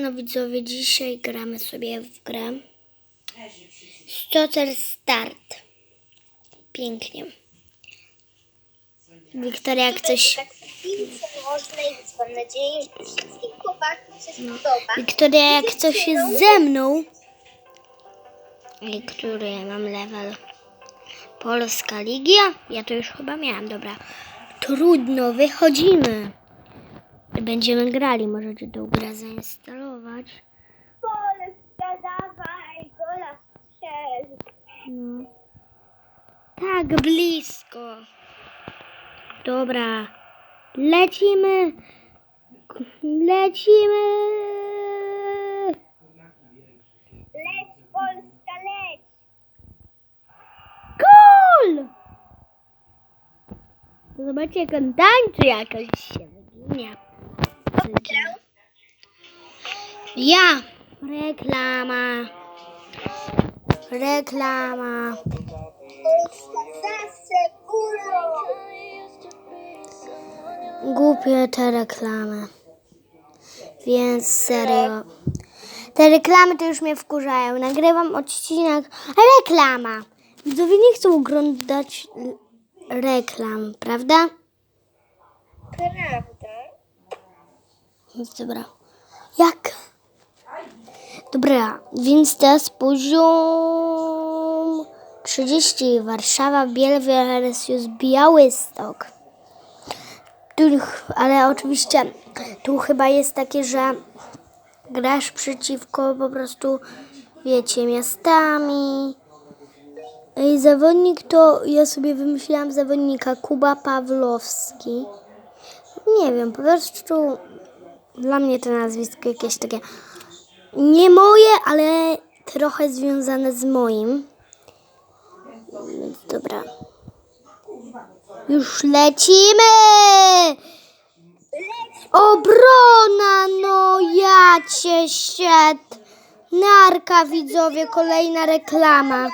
No widzowie, dzisiaj gramy sobie w grę Stocer Start. Pięknie. Wiktoria, jak coś... Tak spodoba. Wiktoria, jak coś jest ze mną... I który ja mam level? Polska Ligia? Ja to już chyba miałam, dobra. Trudno, wychodzimy. Będziemy grali, możecie tą grę zainstalować. Polska, dawaj, gola strzel. No. Tak blisko. Dobra. Lecimy. Lecimy. Leć, Polska, leć. Gol! Zobaczcie, jak on tańczy jakoś się wyginie. Ja. Reklama. Reklama. Głupie te reklamy. Więc serio. Te reklamy to już mnie wkurzają. Nagrywam odcinek. Reklama. Widzowie nie chcą oglądać reklam, prawda? Prawda? Więc dobra. Jak? Dobra, więc teraz poziom 30. Warszawa, versus Białystok. Tu, ale oczywiście tu chyba jest takie, że grasz przeciwko po prostu, wiecie, miastami. I zawodnik to, ja sobie wymyśliłam zawodnika Kuba Pawlowski. Nie wiem, po prostu dla mnie to nazwisko jakieś takie nie moje, ale trochę związane z moim. Dobra. Już lecimy! Obrona, no ja cię sied. Narka widzowie, kolejna reklama.